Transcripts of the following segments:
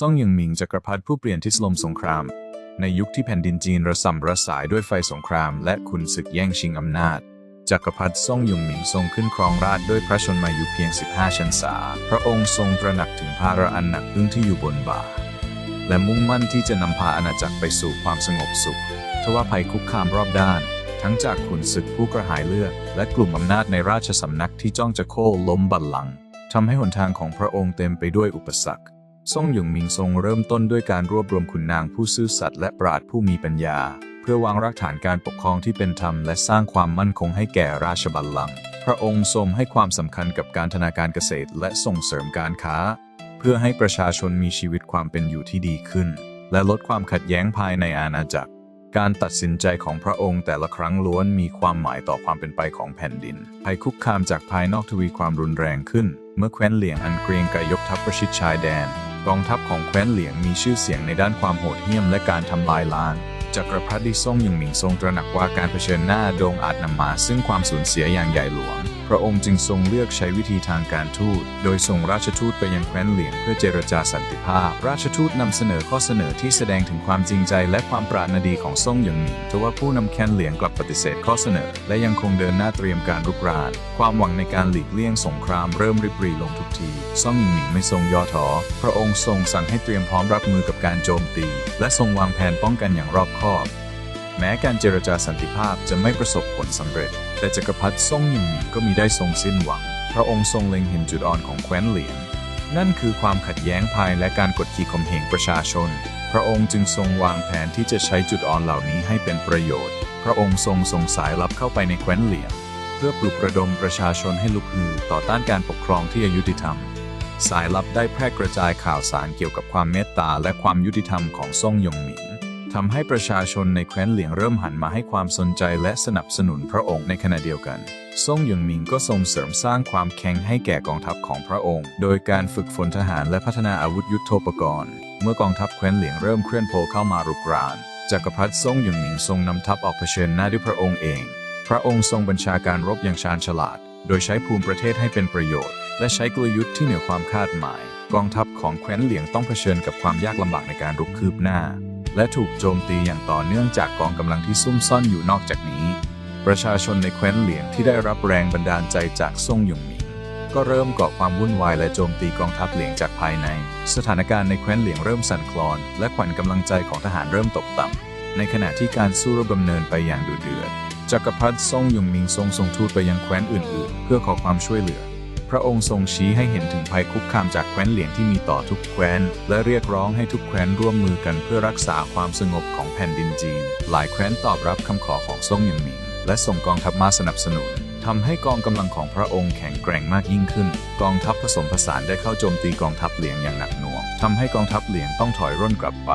ซ่องยังหมิงจักรพรรดิผู้เปลี่ยนทิศลมสงคราม ในยุคที่แผ่นดินจีนระส่ำระสายด้วยไฟสงคราม และขุนศึกแย่งชิงอำนาจจักรพรรดิซ่งหยงหมิงทรงขึ้นครองราชย์ด้วยพระชนมายุเพียง 15 ชันษา พระองค์ทรงตระหนักถึงภาระอันหนักอึ้งที่อยู่บนบ่า และมุ่งมั่นที่จะนำพาอาณาจักรไปสู่ความสงบสุข ทว่าภัยคุกคามรอบด้าน ทั้งจากขุนศึกผู้กระหายเลือด และกลุ่มอำนาจในราชสำนักที่จ้องจะโค่นล้มบัลลังก์ทำให้หนทางของพระองค์เต็มไปด้วยอุปสรรค ซ่งหยงมิงทรงเริ่มต้นด้วยการรวบรวมขุนนางผู้ซื่อสัตย์และปราดผู้มีปัญญา เพื่อวางรากฐานการปกครองที่เป็นธรรมและสร้างความมั่นคงให้แก่ราชบัลลังก์พระองค์ทรงให้ความสำคัญกับการธนาการเกษตรและส่งเสริมการค้า เพื่อให้ประชาชนมีชีวิตความเป็นอยู่ที่ดีขึ้น และลดความขัดแย้งภายในอาณาจักร การตัดสินใจของพระองค์แต่ละครั้งล้วนมีความหมายต่อความเป็นไปของแผ่นดินภัยคุกคามจากภายนอกทวีความรุนแรงขึ้น เมื่อแคว้นเหลียงอันเกรียงไกรยกทัพประชิดชายแดน กองทัพของแคว้นเหลียงมีชื่อเสียงในด้านความโหดเหี้ยมและการทำลายล้างจักรพรรดิซ่งหยงหมิงทรงตระหนักว่าการเผชิญหน้าโดงอาจนำมาซึ่งความสูญเสียอย่างใหญ่หลวง ระองค์จึงทรงเลือกใช้วิธีทางการทูต โดยส่งราชทูตไปยังแคว้นเหลียงเพื่อเจรจาสันติภาพ ราชทูตนำเสนอข้อเสนอที่แสดงถึงความจริงใจและความปรารถนาดีของซ่งหยงหมิงทว่าผู้นำแคว้นเหลียงกลับปฏิเสธข้อเสนอ และยังคงเดินหน้าเตรียมการรุกราน ความหวังในการหลีกเลี่ยงสงครามเริ่มริบหรี่ลงทุกที ซ่งหยงหมิงไม่ทรงย่อท้อ พระองค์ทรงสั่งให้เตรียมพร้อมรับมือกับการโจมตี และทรงวางแผนป้องกันอย่างรอบคอบ แม้การเจรจาสันติภาพจะไม่ประสบผลสำเร็จ แต่จักรพรรดิซ่งยิงหมิงก็มีได้ทรงสิ้นหวัง พระองค์ทรงเล็งเห็นจุดอ่อนของแคว้นเหลียงนั่นคือความขัดแย้งภายและการกดขี่ข่มเหงประชาชน พระองค์จึงทรงวางแผนที่จะใช้จุดอ่อนเหล่านี้ให้เป็นประโยชน์ พระองค์ทรงส่งสายลับเข้าไปในแคว้นเหลียงเพื่อปลุกระดมประชาชนให้ลุกฮือต่อต้านการปกครองที่อยุติธรรม สายลับได้แพร่กระจายข่าวสารเกี่ยวกับความเมตตาและความยุติธรรมของซ่งยงหมิง ทำให้ประชาชนในแคว้นเหลียงเริ่มหันมาให้ความสนใจและสนับสนุนพระองค์ในขณะเดียวกันซ่งหยงหมิงก็ทรงเสริมสร้างความแข็งให้แก่กองทัพของพระองค์ โดยการฝึกฝนทหารและพัฒนาอาวุธยุโทโธปกรณ์ เมื่อกองทัพแคว้นเหลียงเริ่มเคลื่อนโผเข้ามารุกราน จักรพรรดิซ่งหยงหมิงทรงนำทัพออกเผชิญหน้าด้วยพระองค์เอง พระองค์ทรงบัญชาการรบอย่างชาญฉลาด โดยใช้ภูมิประเทศให้เป็นประโยชน์ และใช้กลยุทธ์ที่เหนือความคาดหมาย กองทัพของแคว้นเหลียงต้องเผชิญกับความยากลำบากในการรุกคืบหน้า และถูกโจมตีอย่างต่อเนื่องจากกองกำลังที่ซุ่มซ่อนอยู่นอกจากนี้ ประชาชนในแคว้นเหลียงที่ได้รับแรงบันดาลใจจากซ่งหยงหมิงก็เริ่มก่อความวุ่นวายและโจมตีกองทัพเหลียงจากภายใน สถานการณ์ในแคว้นเหลียงเริ่มสั่นคลอน และขวัญกำลังใจของทหารเริ่มตกต่ำ ในขณะที่การสู้รบดำเนินไปอย่างดุเดือดจักรพรรดิซ่งหยงหมิงทรงส่งทูตไปยังแคว้นอื่นๆ เพื่อขอความช่วยเหลือ พระองค์ทรงชี้ให้เห็นถึงภัยคุกคามจากแคว้นเหลียงที่มีต่อทุกแคว้น และเรียกร้องให้ทุกแคว้นร่วมมือกันเพื่อรักษาความสงบของแผ่นดินจีน หลายแคว้นตอบรับคำขอของซ่งหยงหมิง และส่งกองทัพมาสนับสนุนทำให้กองกำลังของพระองค์แข็งแกร่งมากยิ่งขึ้น กองทัพผสมผสานได้เข้าโจมตีกองทัพเหลียงอย่างหนักหน่วงทำให้กองทัพเหลียงต้องถอยร่นกลับไป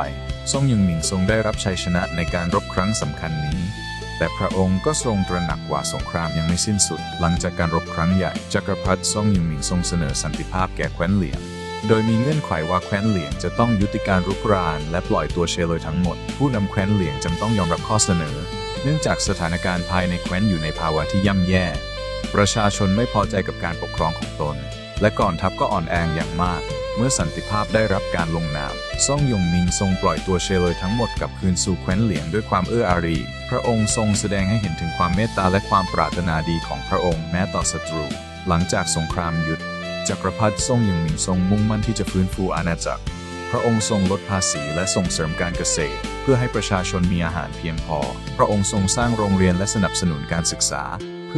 ซ่งหยงหมิงทรงได้รับชัยชนะในการรบครั้งสำคัญนี้ แต่พระองค์ก็ทรงตระหนักว่าสงครามยังไม่สิ้นสุด หลังจากการรบครั้งใหญ่ จักรพรรดิซ่งยิงหมิงทรงเสนอสันติภาพแก่แคว้นเหลียง โดยมีเงื่อนไขว่าแคว้นเหลียงจะต้องยุติการรุกราน และปล่อยตัวเชลยทั้งหมด ผู้นำแคว้นเหลียงจำต้องยอมรับข้อเสนอ เนื่องจากสถานการณ์ภายในแคว้นอยู่ในภาวะที่ย่ำแย่ ประชาชนไม่พอใจกับการปกครองของตน และก่อนทัพก็อ่อนแออย่างมาก เมื่อสันติภาพได้รับการลงนามซ่องยงมิงทรงปล่อยตัวเชลยทั้งหมดกลับคืนสู่แคว้นเหลียงด้วยความเอื้ออารี พระองค์ทรงแสดงให้เห็นถึงความเมตตาและความปรารถนาดีของพระองค์แม้ต่อศัตรู หลังจากสงครามหยุด จักรพรรดิซ่งยงมิงทรงมุ่งมั่นที่จะฟื้นฟูอาณาจักร พระองค์ทรงลดภาษีและส่งเสริมการเกษตร เพื่อให้ประชาชนมีอาหารเพียงพอ พระองค์ทรงสร้างโรงเรียนและสนับสนุนการศึกษา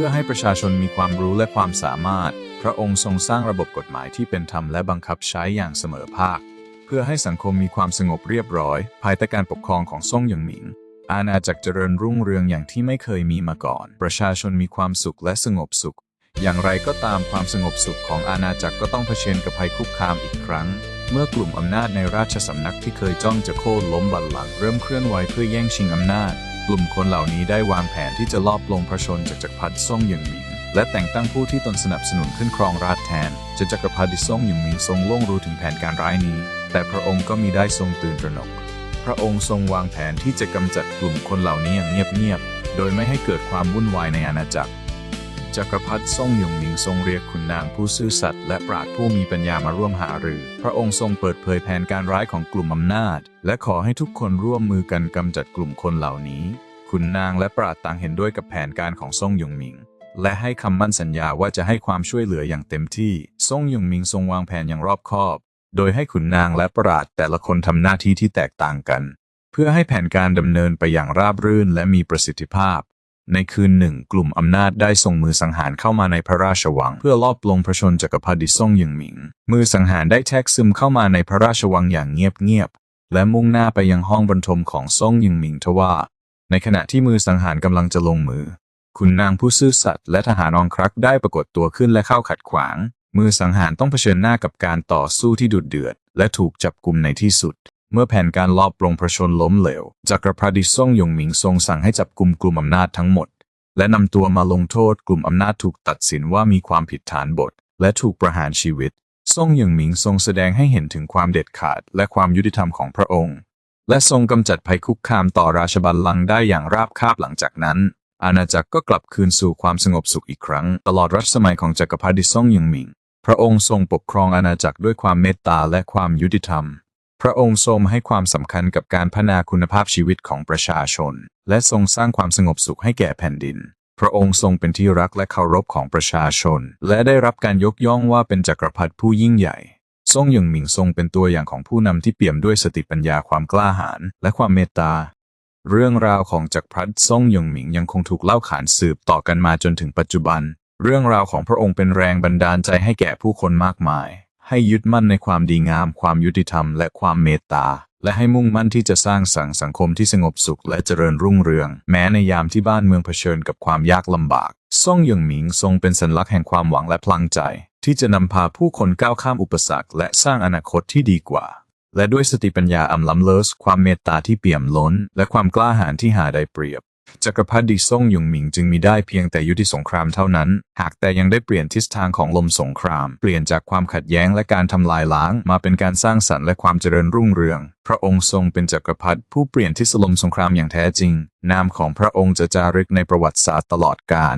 พื่อให้ประชาชนมีความรู้และความสามารถ พระองค์ทรงสร้างระบบกฎหมายที่เป็นธรรมและบังคับใช้อย่างเสมอภาค เพื่อให้สังคมมีความสงบเรียบร้อย ภายใต้การปกครองของซ่งหยงหมิง อาณาจักรเจริญรุ่งเรืองอย่างที่ไม่เคยมีมาก่อน ประชาชนมีความสุขและสงบสุข อย่างไรก็ตามความสงบสุขของอาณาจักรก็ต้องเผชิญกับภัยคุกคามอีกครั้ง เมื่อกลุ่มอำนาจในราชสำนักที่เคยจ้องจะโค่นล้มบัลลังก์เริ่มเคลื่อนไหวเพื่อแย่งชิงอำนาจ กลุ่มคนเหล่านี้ได้วางแผนที่จะลอบลงพระชนจากจักรพรรดิซ่งหยงหมิงและแต่งตั้งผู้ที่ตนสนับสนุนขึ้นครองราชแทนจนจักรพรรดิซ่งหยงหมิงทรงล่วงรู้ถึงแผนการร้ายนี้ แต่พระองค์ก็มีได้ทรงตื่นตระหนก พระองค์ทรงวางแผนที่จะกำจัดกลุ่มคนเหล่านี้อย่างเงียบๆโดยไม่ให้เกิดความวุ่นวายในอาณาจักร จักรพรรดิซ่งหยงหมิงทรงเรียกขุนนางผู้ซื่อสัตย์และปราดผู้มีปัญญามาร่วมหารือ พระองค์ทรงเปิดเผยแผนการร้ายของกลุ่มอำนาจ และขอให้ทุกคนร่วมมือกันกำจัดกลุ่มคนเหล่านี้ ขุนนางและปราดต่างเห็นด้วยกับแผนการของซ่งหยงหมิง และให้คำมั่นสัญญาว่าจะให้ความช่วยเหลืออย่างเต็มที่ ซ่งหยงหมิงทรงวางแผนอย่างรอบคอบ โดยให้ขุนนางและปราดแต่ละคนทำหน้าที่ที่แตกต่างกัน เพื่อให้แผนการดำเนินไปอย่างราบรื่นและมีประสิทธิภาพ ในคืนหนึ่ง กลุ่มอำนาจได้ส่งมือสังหารเข้ามาในพระราชวัง เพื่อลอบปลงพระชนจักรพรรดิซ่งหยิงหมิง มือสังหารได้แทรกซึมเข้ามาในพระราชวังอย่างเงียบๆและมุ่งหน้าไปยังห้องบรรทมของซ่งหยิงหมิงทว่า ในขณะที่มือสังหารกำลังจะลงมือขุนนางผู้ซื่อสัตย์และทหารองครักษ์ได้ปรากฏตัวขึ้นและเข้าขัดขวาง มือสังหารต้องเผชิญหน้ากับการต่อสู้ที่ดุเดือด และถูกจับกุมในที่สุด เมื่อแผนการลอบปลงพระชนล้มเหลว จักรพรรดิซ่งหยงหมิงทรงสั่งให้จับกลุ่มกลุ่มอำนาจทั้งหมด และนำตัวมาลงโทษกลุ่มอำนาจถูกตัดสินว่ามีความผิดฐานบท และถูกประหารชีวิตซ่งหยงหมิงทรงแสดงให้เห็นถึงความเด็ดขาด และความยุติธรรมของพระองค์ และทรงกำจัดภัยคุกคามต่อราชบัลลังก์ได้อย่างราบคาบหลังจากนั้น อาณาจักรก็กลับคืนสู่ความสงบสุขอีกครั้ง ตลอดรัชสมัยของจักรพรรดิซ่งหยงหมิง พระองค์ทรงปกครองอาณาจักรด้วยความเมตตาและความยุติธรรม พระองค์ทรงให้ความสำคัญกับการพัฒนาคุณภาพชีวิตของประชาชน และทรงสร้างความสงบสุขให้แก่แผ่นดิน พระองค์ทรงเป็นที่รักและเคารพของประชาชน และได้รับการยกย่องว่าเป็นจักรพรรดิผู้ยิ่งใหญ่ซ่งหยงหมิงทรงเป็นตัวอย่างของผู้นำที่เปี่ยมด้วยสติปัญญาความกล้าหาญและความเมตตา เรื่องราวของจักรพรรดิซ่งหยงหมิงยังคงถูกเล่าขานสืบต่อกันมาจนถึงปัจจุบัน เรื่องราวของพระองค์เป็นแรงบันดาลใจให้แก่ผู้คนมากมาย ให้ยึดมั่นในความดีงาม ความยุติธรรม และความเมตตา และให้มุ่งมั่นที่จะสร้างสรรค์สังคมที่สงบสุขและเจริญรุ่งเรือง แม้ในยามที่บ้านเมืองเผชิญกับความยากลำบากซ่งหยงหมิงทรงเป็นสัญลักษณ์แห่งความหวังและพลังใจ ที่จะนำพาผู้คนก้าวข้ามอุปสรรค และสร้างอนาคตที่ดีกว่า และด้วยสติปัญญาอันล้ำเลิศความเมตตาที่เปี่ยมล้น และความกล้าหาญที่หาได้เปรียบ จักรพรรดิซ่งหยงหมิงจึงมีได้เพียงแต่ยุติสงครามเท่านั้น หากแต่ยังได้เปลี่ยนทิศทางของลมสงคราม เปลี่ยนจากความขัดแย้งและการทำลายล้าง มาเป็นการสร้างสรรค์และความเจริญรุ่งเรือง พระองค์ทรงเป็นจักรพรรดิผู้เปลี่ยนทิศลมสงครามอย่างแท้จริง นามของพระองค์จะจารึกในประวัติศาสตร์ตลอดกาล